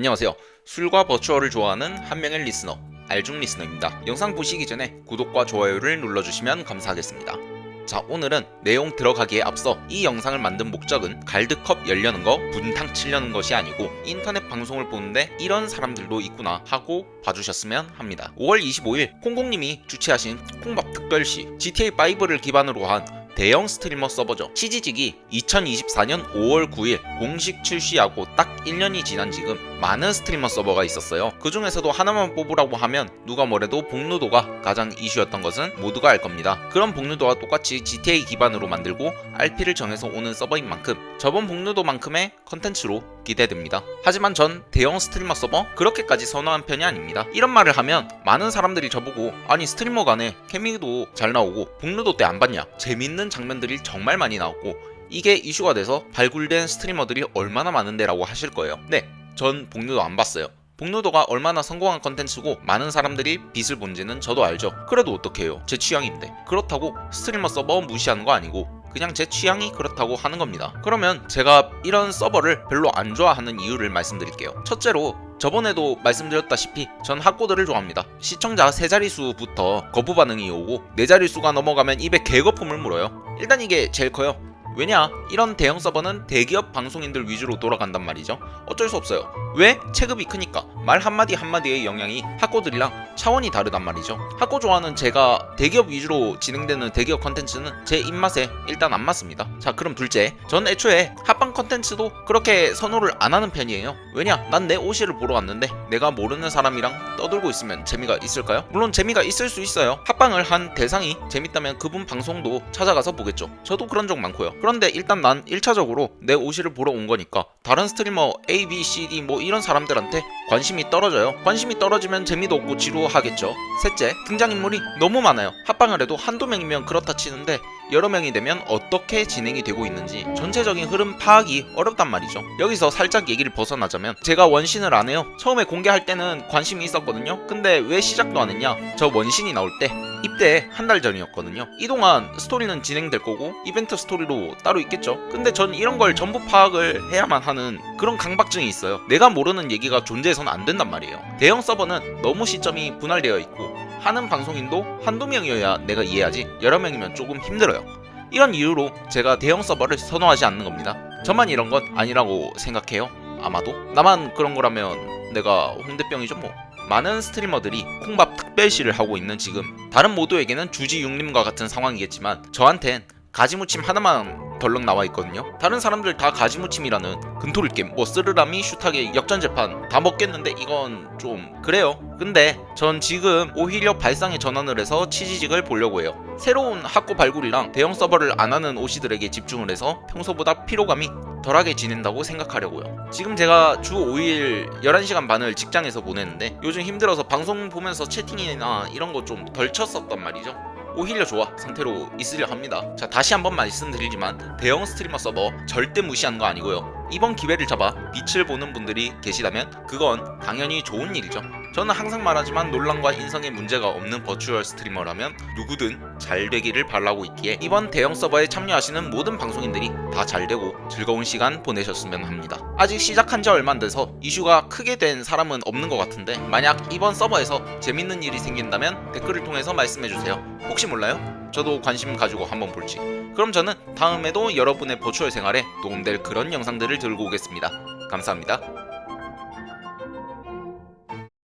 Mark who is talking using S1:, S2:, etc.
S1: 안녕하세요. 술과 버추어를 좋아하는 한 명의 리스너, 알중 리스너입니다. 영상 보시기 전에 구독과 좋아요를 눌러주시면 감사하겠습니다. 자, 오늘은 내용 들어가기에 앞서 이 영상을 만든 목적은 갈드컵 열려는 거 분탕 치려는 것이 아니고 인터넷 방송을 보는데 이런 사람들도 있구나 하고 봐주셨으면 합니다. 5월 25일 콩콩님이 주최하신 콩밥 특별시 GTA5를 기반으로 한 대형 스트리머 서버죠. 치지직이 2024년 5월 9일 공식 출시하고 딱 1년이 지난 지금 많은 스트리머 서버가 있었어요. 그 중에서도 하나만 뽑으라고 하면 누가 뭐래도 복루도가 가장 이슈였던 것은 모두가 알 겁니다. 그런 복루도와 똑같이 GTA 기반으로 만들고 RP를 정해서 오는 서버인 만큼 저번 복루도만큼의 컨텐츠로 기대됩니다. 하지만 전 대형 스트리머 서버 그렇게까지 선호한 편이 아닙니다. 이런 말을 하면 많은 사람들이 저보고 아니 스트리머 간에 케미도 잘 나오고 복루도 때 안 봤냐 재밌는 장면들이 정말 많이 나왔고 이게 이슈가 돼서 발굴된 스트리머들이 얼마나 많은데라고 하실 거예요. 네, 전 복루도 안 봤어요. 복루도가 얼마나 성공한 컨텐츠고 많은 사람들이 빛을 본지는 저도 알죠. 그래도 어떡해요. 제 취향인데. 그렇다고 스트리머 서버 무시하는 거 아니고 그냥 제 취향이 그렇다고 하는 겁니다. 그러면 제가 이런 서버를 별로 안 좋아하는 이유를 말씀드릴게요. 첫째로 저번에도 말씀드렸다시피 전 학고들을 좋아합니다. 시청자 세 자릿수부터 거부 반응이 오고 네 자릿수가 넘어가면 입에 개거품을 물어요. 일단 이게 제일 커요. 왜냐? 이런 대형 서버는 대기업 방송인들 위주로 돌아간단 말이죠. 어쩔 수 없어요. 왜? 체급이 크니까. 말 한마디 한마디의 영향이 학고들이랑 차원이 다르단 말이죠. 학고 좋아하는 제가 대기업 위주로 진행되는 대기업 컨텐츠는 제 입맛에 일단 안 맞습니다. 자, 그럼 둘째. 전 애초에 합방 컨텐츠도 그렇게 선호를 안 하는 편이에요. 왜냐? 난 내 오시를 보러 왔는데 내가 모르는 사람이랑 떠들고 있으면 재미가 있을까요? 물론 재미가 있을 수 있어요. 합방을 한 대상이 재밌다면 그분 방송도 찾아가서 보겠죠. 저도 그런 적 많고요. 그런데 일단 난 1차적으로 내 오시를 보러 온 거니까 다른 스트리머 A, B, C, D 뭐 이런 사람들한테 관심이 떨어져요. 관심이 떨어지면 재미도 없고 지루하겠죠. 셋째, 등장인물이 너무 많아요. 합방을 해도 한두 명이면 그렇다 치는데 여러 명이 되면 어떻게 진행이 되고 있는지 전체적인 흐름 파악이 어렵단 말이죠. 여기서 살짝 얘기를 벗어나자면 제가 원신을 안 해요. 처음에 공개할 때는 관심이 있었거든요. 근데 왜 시작도 안 했냐? 저 원신이 나올 때 입대 한 달 전이었거든요. 이 동안 스토리는 진행될 거고 이벤트 스토리로 따로 있겠죠. 근데 전 이런 걸 전부 파악을 해야만 하는 그런 강박증이 있어요. 내가 모르는 얘기가 존재해서는 안 된단 말이에요. 대형 서버는 너무 시점이 분할되어 있고 하는 방송인도 한두 명이어야 내가 이해하지 여러 명이면 조금 힘들어요. 이런 이유로 제가 대형 서버를 선호하지 않는 겁니다. 저만 이런 건 아니라고 생각해요. 아마도 나만 그런 거라면 내가 홍대병이죠 뭐. 많은 스트리머들이 콩밥 특별시를 하고 있는 지금 다른 모두에게는 주지 육림과 같은 상황이겠지만 저한텐 가지무침 하나만 덜렁 나와 있거든요. 다른 사람들 다 가지무침이라는 게임, 뭐 쓰르라미, 슈타게, 역전 재판 다 먹겠는데 이건 좀 그래요. 근데 전 지금 오히려 발상에 전환을 해서 치지직을 보려고 해요. 새로운 학고 발굴이랑 대형 서버를 안 하는 오시들에게 집중을 해서 평소보다 피로감이 덜하게 지낸다고 생각하려고요. 지금 제가 주 5일 11시간 반을 직장에서 보내는데 요즘 힘들어서 방송 보면서 채팅이나 이런 거 좀 덜 쳤었단 말이죠. 오히려 좋아 상태로 있으려 합니다. 자 다시 한번 말씀드리지만 대형 스트리머 서버 절대 무시하는 거 아니고요. 이번 기회를 잡아 빛을 보는 분들이 계시다면 그건 당연히 좋은 일이죠. 저는 항상 말하지만 논란과 인성에 문제가 없는 버추얼 스트리머라면 누구든 잘 되기를 바라고 있기에 이번 대형 서버에 참여하시는 모든 방송인들이 다 잘 되고 즐거운 시간 보내셨으면 합니다. 아직 시작한 지 얼마 안 돼서 이슈가 크게 된 사람은 없는 것 같은데 만약 이번 서버에서 재밌는 일이 생긴다면 댓글을 통해서 말씀해주세요. 혹시 몰라요? 저도 관심 가지고 한번 볼지. 그럼 저는 다음에도 여러분의 버추얼 생활에 도움될 그런 영상들을 들고 오겠습니다. 감사합니다.